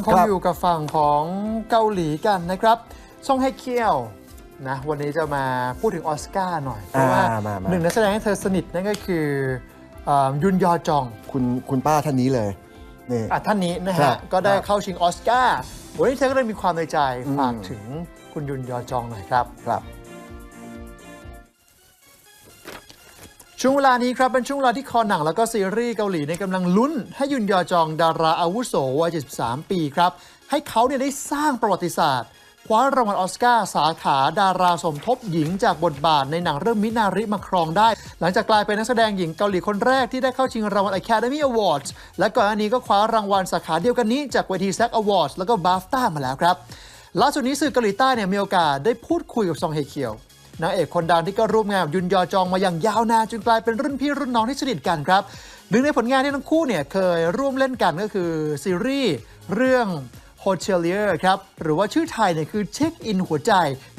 ยังคงครับ อยู่กับฝั่งของเกาหลีกันนะครับซองไฮเคียวนะวันนี้จะมาพูดถึงออสการ์หน่อย เพราะว่าอ่ามามา หนึ่งนักแสดงที่เธอสนิทนั่นก็คือเอ่อยุนยอจองคุณคุณป้าท่านนี้เลยนี่ อะท่านนี้นะครัฮะบก็ได้ครับเข้าชิงออสการ์วันนี้เธอก็เลยมีความในใจอืมฝากถึงคุณยุนยอจองหน่อยครับ ครับ ช่วงเวลานี้ครับเป็นช่วงเวลาที่คอหนังแล้วก็ซีรีส์เกาหลีในกำลังลุ้น ให้ยุนยอจองดาราอาวุโสวัย 73 ปีครับ ให้เขาเนี่ยได้สร้างประวัติศาสตร์คว้ารางวัลออสการ์สาขาดาราสมทบหญิงจากบทบาทในหนังเรื่องมินาริมาครองได้ หลังจากกลายเป็นนักแสดงหญิงเกาหลีคนแรกที่ได้เข้าชิงรางวัล Academy Awards และก่อนอันนี้ก็คว้ารางวัลสาขาเดียวกันนี้จากเวที SAG Awards แล้วก็ BAFTA มาแล้วครับล่าสุดนี้สื่อเกาหลีใต้เนี่ยมีโอกาสได้พูดคุยกับซองเฮเคียว นางเอกคนดังที่ก็ร่วมงานกับยุนยอจองมาอย่างยาวนานจนกลายเป็นรุ่นพี่รุ่นน้องที่สนิทกันครับหนึ่งในผลงานที่ทั้งคู่เนี่ยเคยร่วมเล่นกันก็คือซีรีส์เรื่อง Hotelier ครับ หรือว่าชื่อไทยเนี่ยคือเช็คอินหัวใจ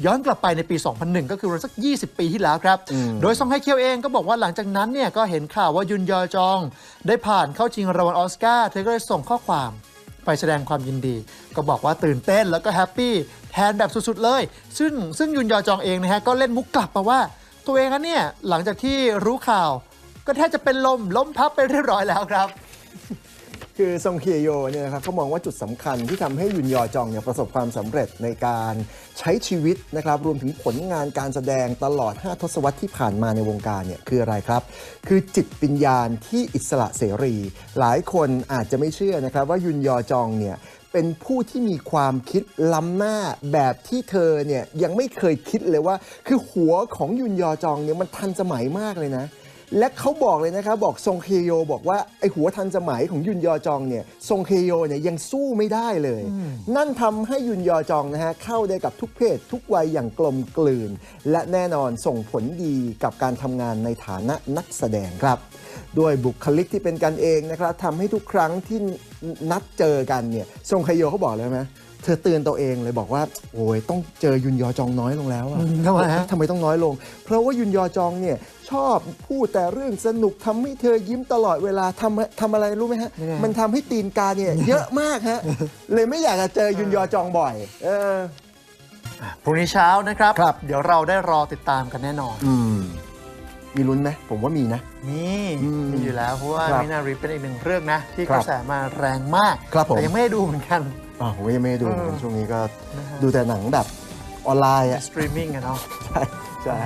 ย้อนกลับไปในปี 2001 ก็คือประมาณสัก 20 ปีที่แล้วครับ โดยซองไฮเคียวเองก็บอกว่าหลังจากนั้นเนี่ยก็เห็นข่าวว่ายุนยอจอง ได้ผ่านเข้าชิงรางวัลออสการ์เธอก็เลยส่งข้อความไปแสดงความยินดี ก็บอกว่าตื่นเต้นแล้วก็แฮปปี้ แทนแบบสุดๆเลย ซึ่งซึ่งยุนยอจองเองนะฮะก็เล่นมุกกลับมาว่า ตัวเองนั้นเนี่ยหลังจากที่รู้ข่าว ก็แทบจะเป็นลมล้มพับไปเรียบร้อยแล้วครับ คือซงเคียโยเนี่ยนะครับเขามองว่าจุดสำคัญที่ทำให้ยุนยอจองเนี่ยประสบความสำเร็จในการใช้ชีวิตนะครับรวมถึงผลงานการแสดงตลอด 5 ทศวรรษที่ผ่านมาในวงการเนี่ยคืออะไรครับ คือจิตวิญญาณที่อิสระเสรี หลายคนอาจจะไม่เชื่อนะครับว่ายุนยอจองเนี่ยเป็นผู้ที่มีความคิดล้ำหน้าแบบที่เธอเนี่ยยังไม่เคยคิดเลยว่า คือหัวของยุนยอจองเนี่ยมันทันสมัยมากเลยนะ และเขาบอกเลยนะครับบอกซงเคโยบอกว่าไอหัวทันสมัยของยุนยอจองเนี่ยซงเคโยเนี่ยยังสู้ไม่ได้เลย นั่นทำให้ยุนยอจองนะฮะเข้าได้กับทุกเพศทุกวัยอย่างกลมกลืน และแน่นอนส่งผลดีกับการทำงานในฐานะนักแสดงครับ ด้วยบุคลิกที่เป็นกันเองนะครับทำให้ทุกครั้งที่นัดเจอกันเนี่ยซงเคโยเขาบอกเลยไหมเธอเตือนตัวเองเลยบอกว่าโอ้ยต้องเจอยุนยอจองน้อยลงแล้วอะอืมทำไมฮะทำไมต้องน้อยลง เพราะว่ายุนยอจองเนี่ย ชอบพูดแต่เรื่องสนุกทำให้เธอยิ้มตลอดเวลาทำทำอะไรรู้ไหมฮะยังไงมันทำให้ตีนกาเนี่ยเยอะมากฮะ เลยไม่อยากจะเจอยุนยอจองบ่อย เออพรุ่งนี้เช้านะครับครับเดี๋ยวเราได้รอติดตามกันแน่นอนอืมมีลุ้นไหมผมว่ามีนะ มีอืมมีอยู่แล้ว เพราะว่าครับมินาริเป็นอีกหนึ่งเรื่องนะ ที่ครักบระแสมาแรงมากครับผมแต่ยังไม่ได้ดูเหมือนกันอ๋อผมก็ยังไม่ได้ดูเออเหมือนกันช่วงนี้ก็นะฮะดูแต่หนังแบบออนไลน์อะสตรีมมิ่งอะเนาะใช่ใช่